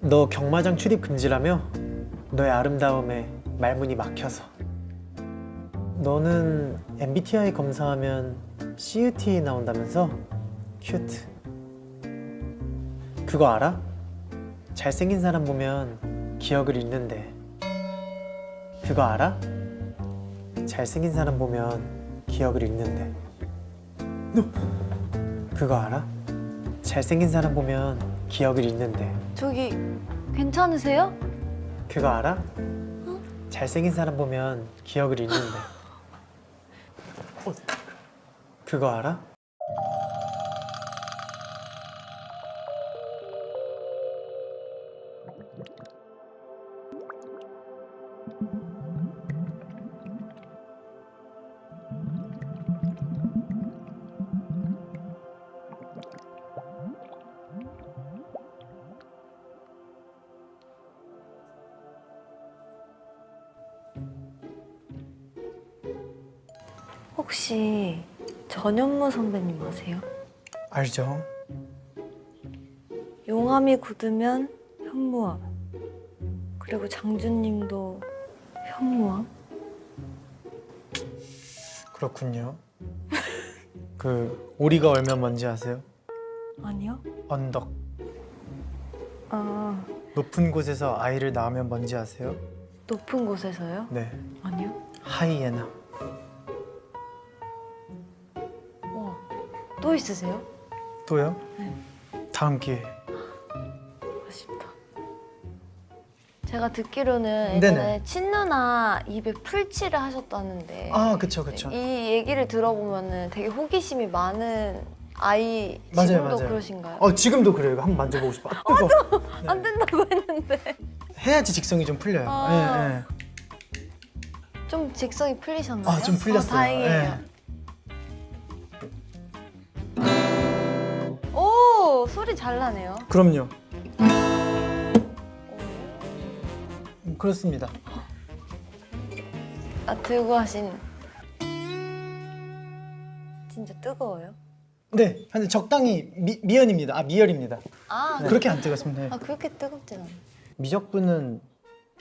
너 경마장 출입 금지라며? 너의 아름다움에 말문이 막혀서. 너는 MBTI 검사하면 CUT 나온다면서? 큐트. 그거 알아? 잘생긴 사람 보면 기억을 잃는데. 그거 알아? 잘생긴 사람 보면 기억을 잃는데. 너 그거 알아? 잘생긴 사람 보면 기억을 잃는데. 저기 괜찮으세요? 그거 알아? 잘생긴 사람 보면 기억을 잃는데. 어, 그거 알아? 혹시 전현무 선배님 아세요? 알죠. 용암이 굳으면 현무암. 그리고 장준님도 현무암? 그렇군요. 그 오리가 얼면 뭔지 아세요? 아니요? 언덕. 아 높은 곳에서 아이를 낳으면 뭔지 아세요? 높은 곳에서요? 네. 아니요? 하이에나. 또 있으세요? 또요? 네. 다음 기회. 아쉽다. 제가 듣기로는 네네. 예전에 친누나 입에 풀칠을 하셨다는데 아, 그쵸, 그쵸. 이 얘기를 들어보면은 되게 호기심이 많은 아이 맞아요, 지금도 맞아요. 그러신가요? 어, 지금도 그래요. 이거 한번 만져보고 싶어. 아, 뜨거. 네. 안 된다고 했는데 해야지 직성이 좀 풀려요. 아. 예, 예. 좀 직성이 풀리셨나요? 아, 좀 풀렸어요. 아, 다행이에요. 예. 소리 잘 나네요. 그럼요. 음, 그렇습니다. 아 들고 하신 진짜 뜨거워요? 네, 근데 적당히 미, 미연입니다. 아 미열입니다. 아, 그렇게 안 뜨겁습니다. 아 그렇게 뜨겁진 않아요. 미적분은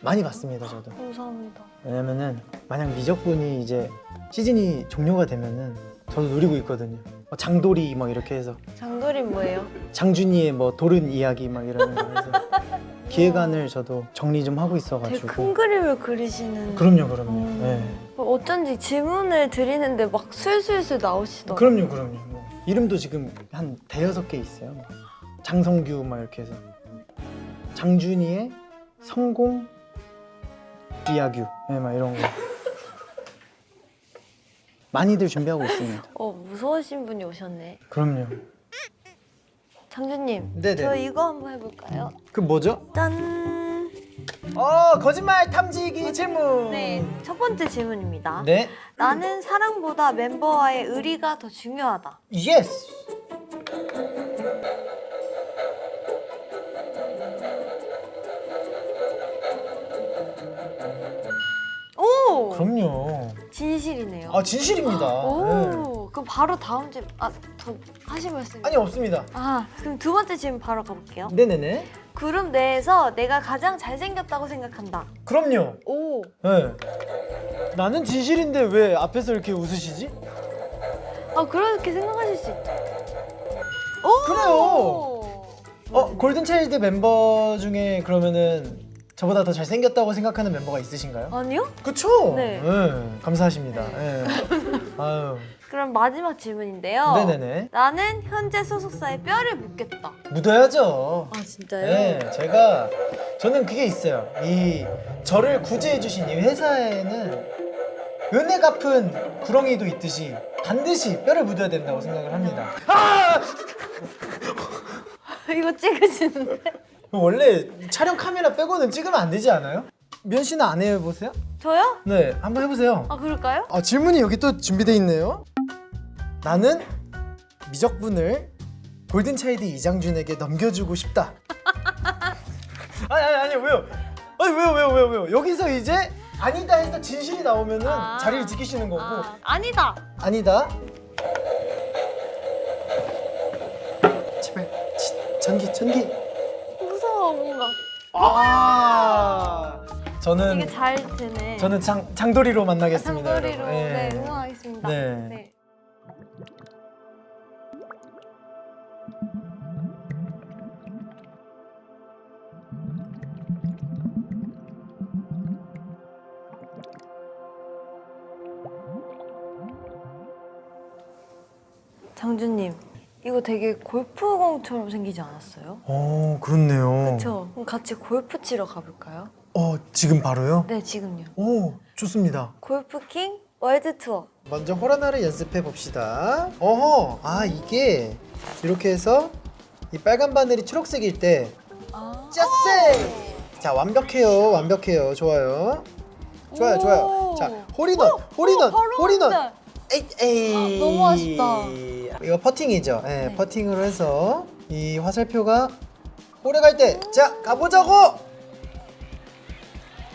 많이 봤습니다, 저도. 감사합니다. 왜냐면은 만약 미적분이 이제 시즌이 종료가 되면은 저도 노리고 있거든요. 뭐 장돌이 막 이렇게 해서 장돌이 뭐예요? 장준이의 뭐 도른 이야기 막 이런 거 해서 기획안을 저도 정리 좀 하고 되게 있어가지고. 큰 그림을 그리시는. 그럼요, 그럼요. 음. 네. 어쩐지 질문을 드리는데 막 술술술 나오시더라고요. 그럼요, 그럼요. 뭐 이름도 지금 한 대여섯 개 있어요. 뭐 장성규 막 이렇게 해서 장준이의 성공 이야규, 네, 막 이런 거 많이들 준비하고 있습니다. 어 무서우신 분이 오셨네. 그럼요. 장준님, 네네. 저 이거 한번 해볼까요? 그 뭐죠? 짠. 어 거짓말 탐지기 질문. 네, 첫 번째 질문입니다. 네. 나는 사랑보다 멤버와의 의리가 더 중요하다. 예스. 오, 그럼요. 진실이네요. 아 진실입니다. 네. 오, 그럼 바로 다음 질문. 아, 더 하실 말씀? 아니 없습니다. 아, 그럼 두 번째 질문 바로 가볼게요. 네네네. 그룹 내에서 내가 가장 잘생겼다고 생각한다. 그럼요. 오, 네. 나는 진실인데 왜 앞에서 이렇게 웃으시지? 아 그렇게 생각하실 수 있죠. 오, 그래요. 어 골든 차일드 멤버 중에 그러면은 저보다 더 잘생겼다고 생각하는 멤버가 있으신가요? 아니요? 그쵸? 네. 감사하십니다. 네. 아유. 그럼 마지막 질문인데요. 네네네. 나는 현재 소속사에 뼈를 묻겠다. 묻어야죠. 아 진짜요? 네, 제가 저는 그게 있어요. 이 저를 구제해 주신 이 회사에는 은혜 갚은 구렁이도 있듯이 반드시 뼈를 묻어야 된다고 생각을 합니다. 아! 이거 찍으시는데? 원래 촬영 카메라 빼고는 찍으면 안 되지 않아요? 미연 씨는 안 해보세요? 저요? 네, 한번 해보세요. 아 그럴까요? 아, 질문이 여기 또 준비돼 있네요. 나는 미적분을 골든 차이드 이장준에게 넘겨주고 싶다. 아니 아니 아니 왜요? 아니 왜요 왜요 왜요 왜요? 여기서 이제 아니다 해서 진실이 나오면은 아. 자리를 지키시는 거고 아, 아니다. 아니다. 제발 진, 전기 전기. 뭔가. 아 저는 이게 잘 되네. 저는 장 장도리로 만나겠습니다. 여러분. 예. 네, 응원하겠습니다. 네. 장주님, 이거 되게 골프공처럼 생기지 않았어요? 어 그렇네요. 그렇죠. 그럼 같이 골프 치러 가볼까요? 어 지금 바로요? 네, 지금요. 오 좋습니다. 골프킹 월드 투어. 먼저 호라나를 연습해 봅시다. 어허, 아 이게 이렇게 해서 이 빨간 바늘이 초록색일 때 아. 짜세! 자 완벽해요, 완벽해요, 좋아요. 좋아요, 오. 좋아요. 자 홀인원, 홀인원, 어, 바로 홀인원. 에이, 에이. 아, 너무 아쉽다. 이거 퍼팅이죠. 예, 네. 퍼팅으로 해서 이 화살표가 홀에 갈 때, 자 가보자고.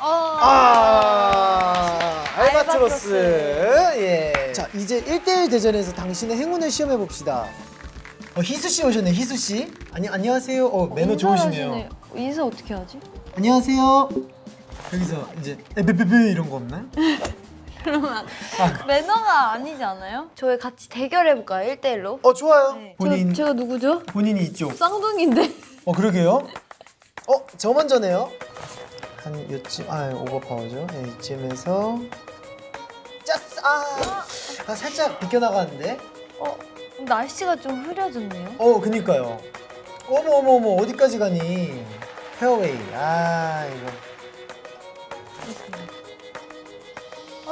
아. 아, 알바트로스. 알바트로스. 예. 자, 이제 1대1 대전에서 당신의 행운을 시험해 봅시다. 어, 희수 씨 오셨네. 희수 씨. 아니, 안녕하세요. 어, 매너 좋으시네요. 인사 어떻게 하지? 안녕하세요. 여기서 이제 에베베베 이런 거 없나요? 그러면 매너가 아니지 않아요? 저희 같이 대결해 볼까요? 1대1로? 어, 좋아요. 네. 본인 저, 제가 누구죠? 본인이 이쪽. 쌍둥이인데. 어, 그러게요. 어, 저 먼저네요. 한 요쯤 아, 오버파워죠. 네, 이쯤에서 짜스 아, 아 살짝 비껴 나가는데. 어, 날씨가 좀 흐려졌네요. 어, 그니까요. 어머 어머 어머 어디까지 가니? 페어웨이. 아 이거.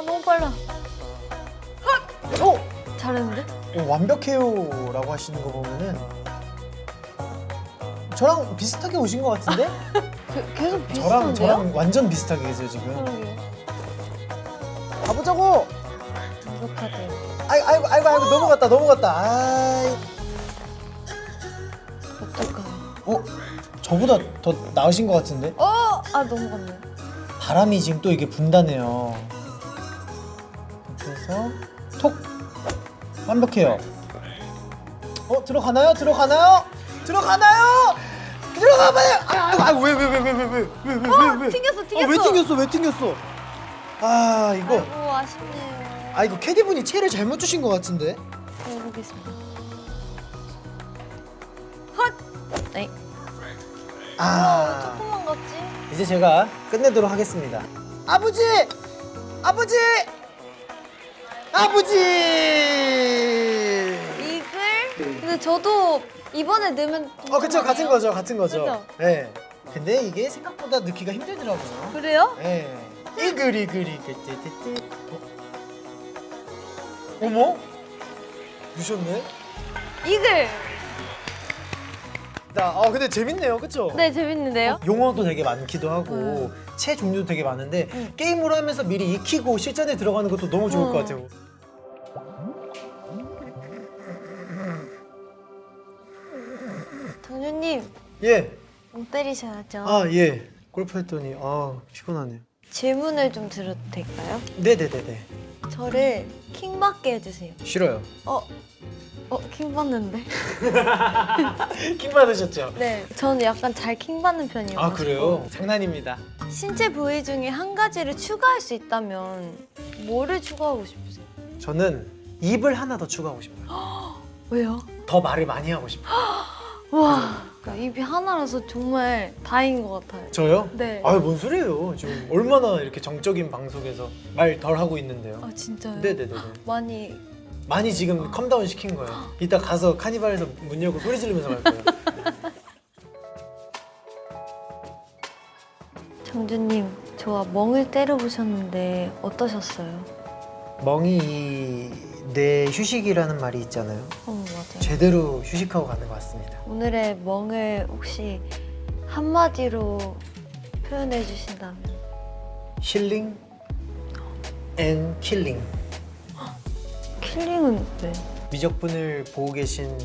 너무 빨라. 어, 잘했는데? 어, 완벽해요라고 하시는 거 보면은 저랑 비슷하게 오신 것 같은데? 그, 계속 저랑 비슷한데요? 저랑 완전 비슷하게 계세요 지금. 그러게요. 가보자고. 부족하대요. 아이고 아이고 아이고 아이고 넘어갔다 넘어갔다. 아이. 어떨까요? 어, 저보다 더 나으신 것 같은데? 어! 아, 넘어갔네. 바람이 지금 또 이게 분다네요. 해서 톡 완벽해요 어 들어가나요 들어가나요 들어가나요 들어가 봐요 아, 아, 아왜왜 왜 왜 왜 왜 왜 어, 왜왜 튕겼어, 아, 튕겼어. 왜 튕겼어 왜 튕겼어 아 이거 아이고 아쉽네요. 아 이거 캐디분이 채를 잘못 주신 것 같은데 네, 열어보겠습니다. 헛. 에이. 아 어, 조금만 갔지. 이제 제가 끝내도록 하겠습니다. 아버지! 아버지! 아버지. 이글? 근데 저도 이번에 넣으면 좀 어, 그쵸, 같은. 거죠, 같은 거죠. 그죠? 네. 근데 이게 생각보다 넣기가 힘들더라고요. 그래요? 네. 이글, 이글, 이글, 띠띠띠. 어? 어머? 누셨네? 이글! 나, 어, 근데 재밌네요, 그쵸? 네, 재밌는데요? 용어도 되게 많기도 하고 채 종류도 되게 많은데 음. 게임으로 하면서 미리 익히고 실전에 들어가는 것도 너무 좋을 음. 것 같아요. 정준님, 예. 멍 때리셔야죠. 아 예. 골프 했더니 아 피곤하네요. 질문을 좀 드려도 될까요? 네네네네. 저를 킹 받게 해주세요. 싫어요. 어? 어, 킹 받는데? 킹 받으셨죠? 네, 저는 약간 잘 킹 받는 편이어서 아 그래요? 장난입니다. 신체 부위 중에 한 가지를 추가할 수 있다면 뭐를 추가하고 싶으세요? 저는 입을 하나 더 추가하고 싶어요. 왜요? 더 말을 많이 하고 싶어요. 와, 그러니까 입이 하나라서 정말 다행인 것 같아요. 저요? 네. 아유 뭔 소리예요? 지금 얼마나 이렇게 정적인 방송에서 말 덜 하고 있는데요. 아 진짜요? 네네네. 많이 많이 지금 컴다운 시킨 거예요. 이따 가서 카니발에서 문 열고 소리 지르면서 갈 거예요. 정주님 저와 멍을 때려보셨는데 어떠셨어요? 멍이 내 휴식이라는 말이 있잖아요. 어 맞아요. 제대로 휴식하고 가는 것 같습니다. 오늘의 멍을 혹시 한마디로 표현해 주신다면 힐링 앤 킬링. 킬링은 왜? 미적분을 보고 계신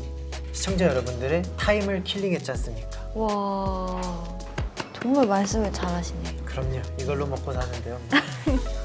시청자 여러분들의 타임을 킬링했지 않습니까? 와 정말 말씀을 잘하시네요. 그럼요. 이걸로 먹고 사는데요.